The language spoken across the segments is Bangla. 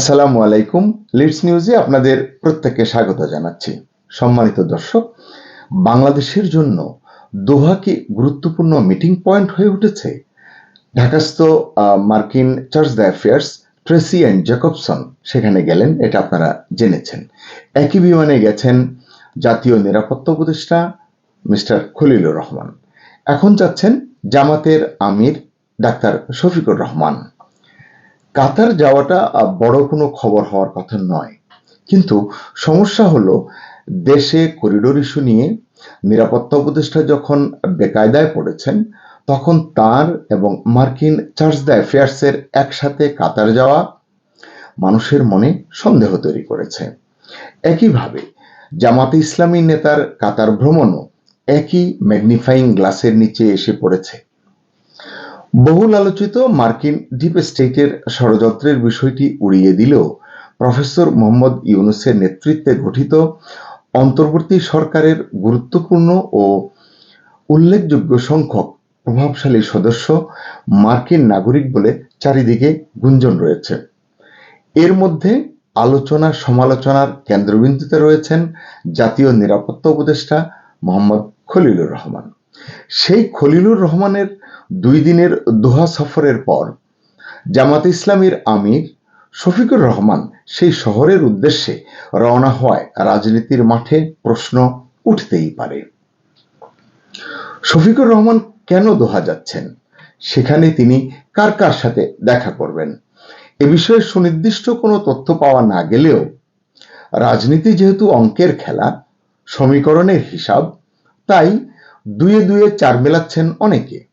আসসালামু আলাইকুম। লিডস নিউজে আপনাদের প্রত্যেককে স্বাগত জানাচ্ছি। সম্মানিত দর্শক, বাংলাদেশের জন্য দোহা কি গুরুত্বপূর্ণ মিটিং পয়েন্ট হয়ে উঠেছে? ঢাকাস্থ মার্কিন chargé d'affaires Tracey and Jacobson সেখানে গেলেন, এটা আপনারা জেনেছেন। একই বিমানে গেছেন জাতীয় নিরাপত্তা উপদেষ্টা মিস্টার খলিলুর রহমান। এখন যাচ্ছেন জামাতের আমির ডাক্তার শফিকুর রহমান। কাতার যাওয়াটা বড় কোনো খবর হওয়ার কথা নয়। কিন্তু সমস্যা হলো, দেশে করিডোর ইস্যু নিয়ে নিরাপত্তা উপদেষ্টা যখন বেকায়দায় পড়েছেন, তখন তার এবং মার্কিন চার্চ দ্য অ্যাফেয়ার্সের একসাথে কাতার যাওয়া মানুষের মনে সন্দেহ তৈরি করেছে। একইভাবে, জামাতে ইসলামী নেতার কাতার ভ্রমণও একই ম্যাগনিফাইং গ্লাসের নিচে এসে পড়েছে। বহুল আলোচিত মার্কিন ডিপ স্টেটের ষড়যন্ত্রের বিষয়টি উড়িয়ে দিলেও প্রফেসর মোহাম্মদ ইউনুসের নেতৃত্বে গঠিত অন্তর্বর্তী সরকারের গুরুত্বপূর্ণ ও উল্লেখযোগ্য সংখ্যক প্রভাবশালী সদস্য মার্কিন নাগরিক বলে চারিদিকে গুঞ্জন রয়েছে। এর মধ্যে আলোচনা সমালোচনার কেন্দ্রবিন্দুতে রয়েছেন জাতীয় নিরাপত্তা উপদেষ্টা মোহাম্মদ খলিলুর রহমান। সেই খলিলুর রহমানের দুই দিনের দোহা সফরের পর জামাত ইসলামীর আমির শফিকুর রহমান সেই শহরের উদ্দেশ্যে রওনা হওয়ায় রাজনীতির মাঠে প্রশ্ন উঠতেই পারে। শফিকুর রহমান কেন দোহা যাচ্ছেন? সেখানে তিনি কার কার সাথে দেখা করবেন? এ বিষয়ে সুনির্দিষ্ট কোনো তথ্য পাওয়া না গেলেও রাজনীতি যেহেতু অঙ্কের খেলা, সমীকরণের হিসাব, তাই দুয়ে দুয়ে চার মেলাচ্ছেন অনেকে।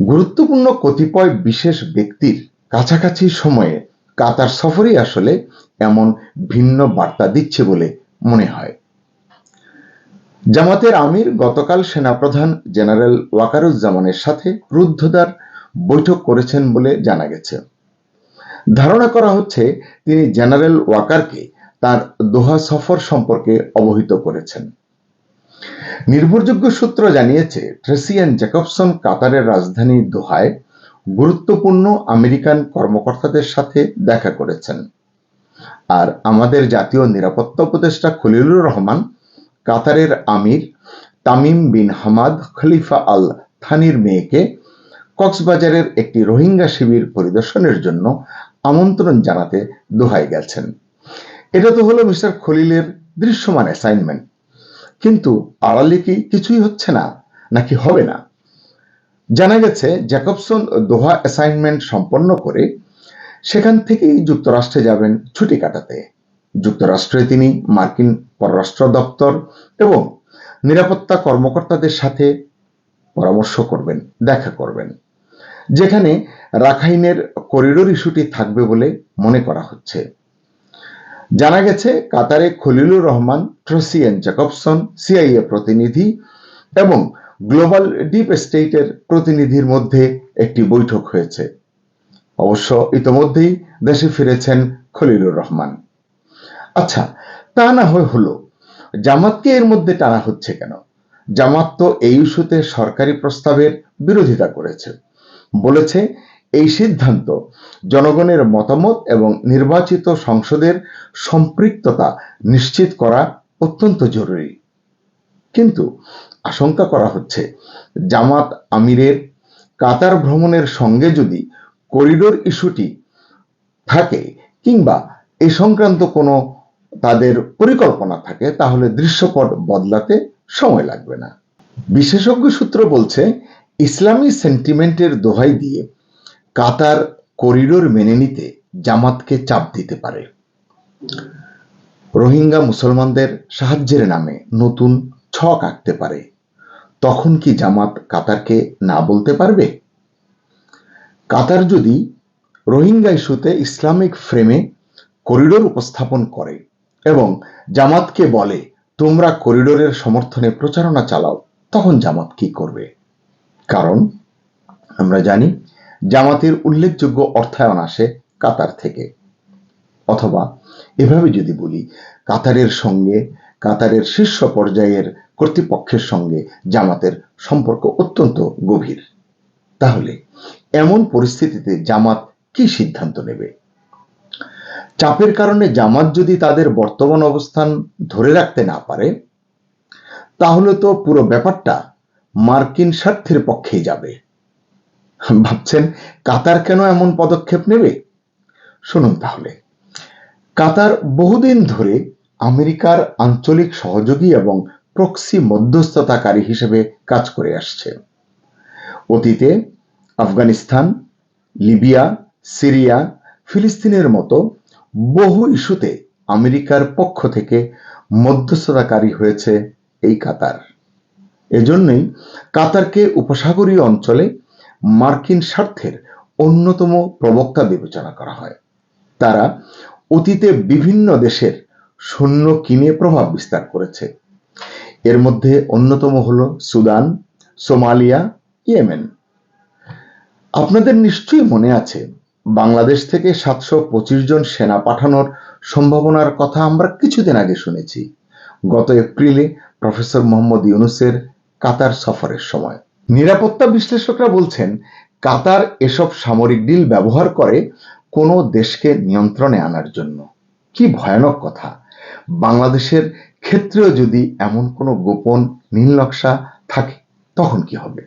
গুরুত্বপূর্ণ কতিপয় বিশেষ ব্যক্তির কাছাকাছি সময়ে কাতার সফরই আসলে এমন ভিন্ন বার্তা দিচ্ছে বলে মনে হয়। জামাতের আমির গতকাল সেনাপ্রধান জেনারেল ওয়াকারুজ্জামানের সাথে রুদ্ধদ্বার বৈঠক করেছেন বলে জানা গেছে। ধারণা করা হচ্ছে তিনি জেনারেল ওয়াকারকে তার দোহা সফর সম্পর্কে অবহিত করেছেন। নির্ভরযোগ্য সূত্র জানিয়েছে, ট্রেসিয়ান জ্যাকবসন কাতারের রাজধানী দোহায় গুরুত্বপূর্ণ আমেরিকান কর্মকর্তাদের সাথে দেখা করেছেন। আর আমাদের জাতীয় নিরাপত্তা উপদেষ্টা খলিলুর রহমান, কাতারের আমির তামিম বিন হামাদ খলিফা আল থানির মেয়েকে কক্সবাজারের একটি রোহিঙ্গা শিবির পরিদর্শনের জন্য আমন্ত্রণ জানাতে দোহায় গেছেন। এটা তো হলো মিস্টার খলিলের দৃশ্যমান অ্যাসাইনমেন্ট কিন্তু আড়ালে কি কিছুই হচ্ছে না, নাকি হবে না? জানা গেছে জ্যাকবসন দোহা অ্যাসাইনমেন্ট সম্পন্ন করে সেখান থেকেই যুক্তরাষ্ট্রে যাবেন ছুটি কাটাতে। যুক্তরাষ্ট্রে তিনি মার্কিন পররাষ্ট্র দপ্তর এবং নিরাপত্তা কর্মকর্তাদের সাথে পরামর্শ করবেন, দেখা করবেন, যেখানে রাখাইনের করিডোর ইস্যুটি থাকবে বলে মনে করা হচ্ছে। জানা গেছে, কাতারে Khalilur Rahman Tracey Ann Jacobson CIA প্রতিনিধি এবং গ্লোবাল ডিপ স্টেটের প্রতিনিধির মধ্যে একটি বৈঠক হয়েছে। অবশ্য ইতোমধ্যেই দেশে ফিরেছেন খলিলুর রহমান। আচ্ছা তা না হয় হলো, জামাতকে এর মধ্যে টানা হচ্ছে কেন? জামাত তো এই ইস্যুতে সরকারি প্রস্তাবের বিরোধিতা করেছে। বলেছে এই সিদ্ধান্ত জনগণের মতামত এবং নির্বাচিত সংসদের সম্পৃক্ততা নিশ্চিত করা অত্যন্ত জরুরি। কিন্তু আশঙ্কা করা হচ্ছে, জামাত আমিরের কাতার ভ্রমণের সঙ্গে যদি করিডোর ইস্যুটি থাকে কিংবা এ সংক্রান্ত কোনো তাদের পরিকল্পনা থাকে, তাহলে দৃশ্যপট বদলাতে সময় লাগবে না। বিশেষজ্ঞ সূত্র বলছে, ইসলামী সেন্টিমেন্টের দোহাই দিয়ে কাতার করিডোর মেনে নিতে জামাতকে চাপ দিতে পারে। রোহিঙ্গা মুসলমানদের সাহায্যের নামে নতুন ছক আঁকতে পারে। তখন কি জামাত কাতারকে না বলতে পারবে? কাতার যদি রোহিঙ্গা ইস্যুতে ইসলামিক ফ্রেমে করিডোর উপস্থাপন করে এবং জামাতকে বলে, তোমরা করিডোরের সমর্থনে প্রচারণা চালাও তখন জামাত কি করবে? কারণ আমরা জানি জামাতের উল্লেখযোগ্য অর্থায়ন আসে কাতার থেকে। অথবা এভাবে যদি বলি, কাতারের সঙ্গে, কাতারের শীর্ষ পর্যায়ের কর্তৃপক্ষের সঙ্গে জামাতের সম্পর্ক অত্যন্ত গভীর। তাহলে এমন পরিস্থিতিতে জামাত কি সিদ্ধান্ত নেবে? চাপের কারণে জামাত যদি তাদের বর্তমান অবস্থান ধরে রাখতে না পারে, তাহলে তো পুরো ব্যাপারটা মার্কিন স্বার্থের পক্ষেই যাবে। ভাবছেন, কাতার কেন এমন পদক্ষেপ নেবে? শুনুন তাহলে। কাতার বহুদিন ধরে আমেরিকার আঞ্চলিক সহযোগী এবং প্রক্সি মধ্যস্থতাকারী হিসেবে কাজ করে আসছে। অতীতে আফগানিস্তান, লিবিয়া, সিরিয়া, ফিলিস্তিনের মতো বহু ইস্যুতে আমেরিকার পক্ষ থেকে মধ্যস্থতাকারী হয়েছে এই কাতার। এজন্যই কাতারকে উপসাগরীয় অঞ্চলে মার্কিন স্বার্থের অন্যতম প্রবক্তা বিবেচনা করা হয়। তারা অতীতে বিভিন্ন দেশের সৈন্য কিনে প্রভাব বিস্তার করেছে। এর মধ্যে অন্যতম হল সুদান, সোমালিয়া, ইয়েমেন। আপনাদের নিশ্চয়ই মনে আছে, বাংলাদেশ থেকে সাতশো পঁচিশ জন সেনা পাঠানোর সম্ভাবনার কথা আমরা কিছুদিন আগে শুনেছি। গত এপ্রিলে প্রফেসর মোহাম্মদ ইউনুসের কাতার সফরের সময়। নিরাপত্তা বিশ্লেষকরা বলছেন, কাতার এসব সামরিক ডিল ব্যবহার করে কোনো দেশকে নিয়ন্ত্রণে আনার জন্য। কি ভয়ানক কথা। বাংলাদেশের ক্ষেত্রেও যদি এমন কোনো গোপন নীল নকশা থাকে, তখন কি হবে?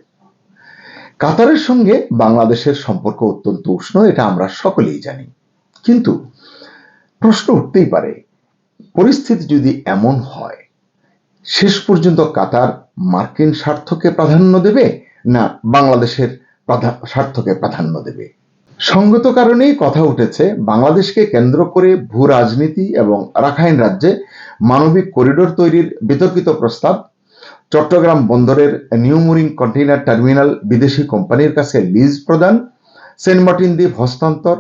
কাতারের সঙ্গে বাংলাদেশের সম্পর্ক অত্যন্ত উষ্ণ, এটা আমরা সকলেই জানি। কিন্তু প্রশ্ন উঠতেই পারে, পরিস্থিতি যদি এমন হয়, শেষ পর্যন্ত কাতার মার্কিন স্বার্থকে প্রাধান্য দেবে না বাংলাদেশের স্বার্থকে প্রাধান্য দেবে? সঙ্গত কারণেই কথা উঠেছে, বাংলাদেশকে কেন্দ্র করে ভূ রাজনীতি এবং রাখাইন রাজ্যে মানবিক করিডোর তৈরির বিতর্কিত প্রস্তাব, চট্টগ্রাম বন্দরের নিউমুরিং কন্টেইনার টার্মিনাল বিদেশি কোম্পানির কাছে লিজ প্রদান, সেন্ট মার্টিন দ্বীপ হস্তান্তর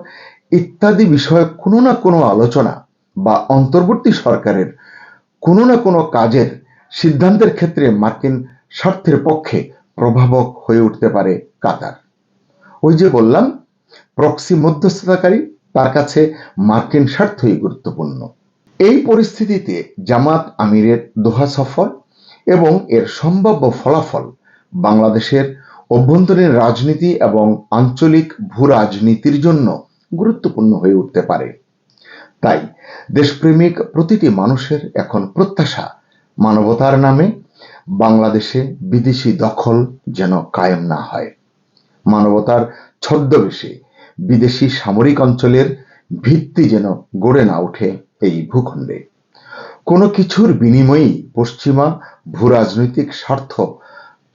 ইত্যাদি বিষয়ে কোনো না কোনো আলোচনা বা অন্তর্বর্তী সরকারের কোনো না কোনো কাজের সিদ্ধান্তের ক্ষেত্রে মার্কিন স্বার্থের পক্ষে প্রভাবক হয়ে উঠতে পারে কাতার। ওই যে বললাম, প্রক্সি মধ্যস্থতাকারী, তার কাছে মার্কিন স্বার্থই গুরুত্বপূর্ণ। এই পরিস্থিতিতে জামাত আমিরের দোহা সফর এবং এর সম্ভাব্য ফলাফল বাংলাদেশের অভ্যন্তরীণ রাজনীতি এবং আঞ্চলিক ভূ রাজনীতির জন্য গুরুত্বপূর্ণ হয়ে উঠতে পারে। তাই দেশপ্রেমিক প্রতিটি মানুষের এখন প্রত্যাশা মানবতার নামে বাংলাদেশে বিদেশি দখল যেন কায়েম না হয়। মানবতার ছদ্মবেশে বিদেশি সামরিক অঞ্চলের ভিত্তি যেন গড়ে না ওঠে এই ভূখণ্ডে। কোনো কিছুর বিনিময়েই পশ্চিমা ভূরাজনৈতিক স্বার্থ,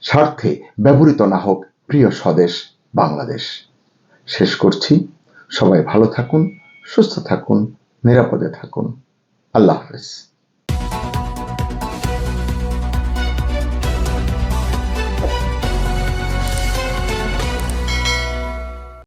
স্বার্থে ব্যবহৃত না হোক, প্রিয় স্বদেশ, বাংলাদেশ। শেষ করছি। সবাই ভালো থাকুন, সুস্থ থাকুন, নিরাপদে থাকুন। আল্লাহ হাফেজ।